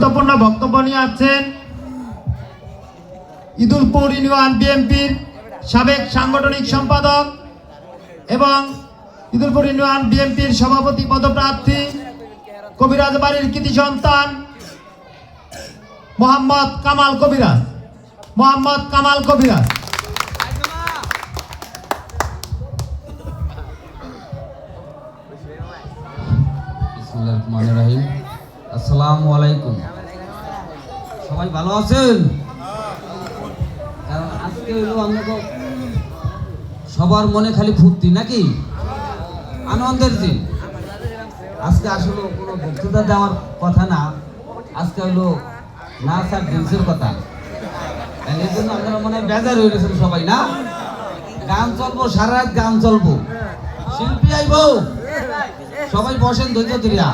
গুরুত্বপূর্ণ বক্তব্য নিয়ে আছেন ইদুলপুর ইউনিয়ন বিএনপির সাবেক সাংগঠনিক সম্পাদক এবং ইদুলপুর ইউনিয়ন বিএনপির সভাপতি পদপ্রার্থী, কবিরাজ বাড়ির কৃতি সন্তান মোহাম্মদ কামাল কবিরাজ। মোহাম্মদ কামাল কবিরাজ। রহিম। আসসালামু আলাইকুম। সবাই ভালো আছেন? কারণ আজকে হইল সবার মনে খালি ফুর্তি, নাকি? আনন্দের দিন। আজকে আসলে কোনো বক্তৃতা দেওয়ার কথা না। আজকে হইল নাচ আর ড্যান্সের কথা। এই জন্য আপনারা মনে বেজার হয়ে গেছেন সবাই, না? গান চলবো, সারা রাত গান চলবো। শিল্পী আইবো? সবাই বসেন ধৈর্য ধরিয়া।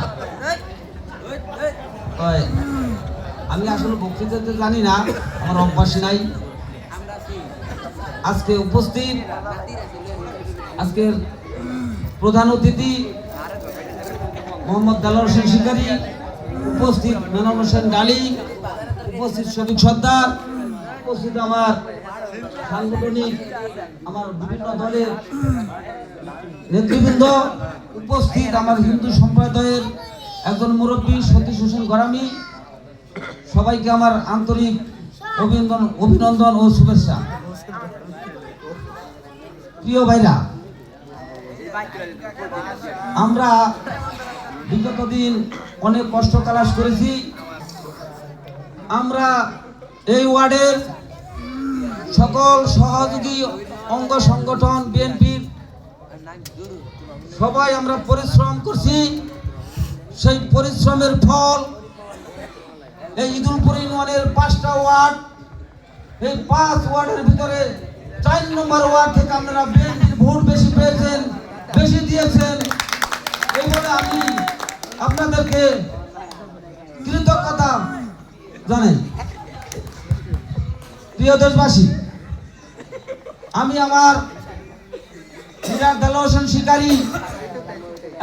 আমি আসলে বক্তৃতাতে জানি না, আমার অভ্যাস নাই। আজকে উপস্থিত, আজকের প্রধান অতিথি মোহাম্মদ দালার হোসেন শিকারী, উপস্থিত মেনন হোসেন ডালি উপস্থিত শফিক সর্দার, উপস্থিত আমার সাংগঠনিক, আমার বিভিন্ন দলের নেতৃবৃন্দ, উপস্থিত আমার হিন্দু সম্প্রদায়ের একজন মুরব্বী সতীশ হোসেন গরামি সবাইকে আমার আন্তরিক অভিনন্দন অভিনন্দন ও শুভেচ্ছা। প্রিয় ভাইরা, আমরা বিগত দিন অনেক কষ্ট তালাশ করেছি। আমরা এই ওয়ার্ডের সকল সহযোগী অঙ্গ সংগঠন, বিএনপির, সবাই আমরা পরিশ্রম করছি। সেই পরিশ্রমের ফল। এই ইদুলপুর ইউনিয়নের পাঁচটা ওয়ার্ড। এই পাঁচ ওয়ার্ডের ভিতরে চার নম্বর ওয়ার্ড থেকে আপনারা বিএনপির ভোট বেশি পেয়েছেন, বেশি দিয়েছেন। এই বলে আমি আপনাদেরকে কৃতজ্ঞতা জানাই। প্রিয় দেশবাসী, আমি আমার মিরাজ দেল শিকারী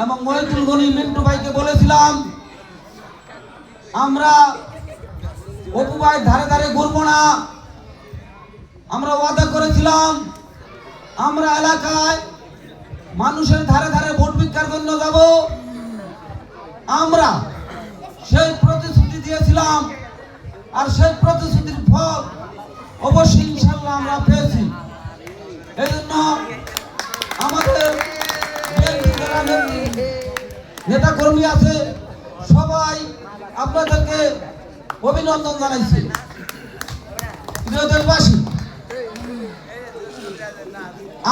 এবং মহিতুল গনি মিন্টু ভাইকে বলেছিলাম, আমরা অপু ভাই ধারে ধারে ঘুরবো না। আমরা ওয়াদা করেছিলাম, আমরা এলাকায় মানুষের ধারে ধারে ভোট ভিক্ষার জন্য যাব। আমরা সেই প্রতিশ্রুতি দিয়েছিলাম আর সেই প্রতিশ্রুতির ফল অবশ্যই ইনশাল্লাহ আমরা পেয়েছি। এই জন্য আমাদের নেতা কর্মী আছে, সবাই আপনাদেরকে অভিনন্দন জানাইছি।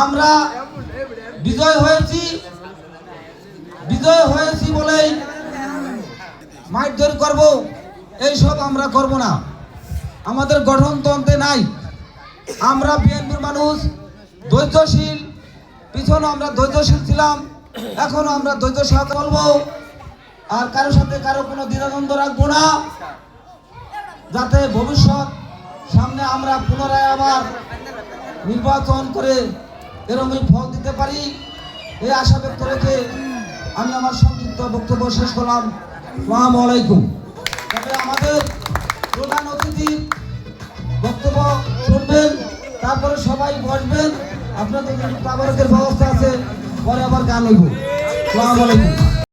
আমরা বিজয় হয়েছি বিজয় হয়েছি বলেই মারধর করব এইসব আমরা করব না। আমাদের গঠনতন্ত্রে নাই। আমরা বিএনপির মানুষ, ধৈর্যশীল, পিছনে আমরা ধৈর্যশীল ছিলাম। এখনও আমরা ধৈর্য সাথে বলব, আর কারোর সাথে কারও কোনো দ্বিধাদ্বন্দ্ব রাখব না। যাতে ভবিষ্যৎ সামনে আমরা পুনরায় আবার নির্বাচন করে এরকমই ফল দিতে পারি। এই আশা ব্যক্ত রেখে আমি আমার সংক্ষিপ্ত বক্তব্য শেষ করলাম। সালাম আলাইকুম। তবে আমাদের প্রধান অতিথি বক্তব্য শুনবেন, তারপরে সবাই বসবেন। আপনাদের তাবারকের ব্যবস্থা আছে। পরে আবার গান হইব। আসসালামু আলাইকুম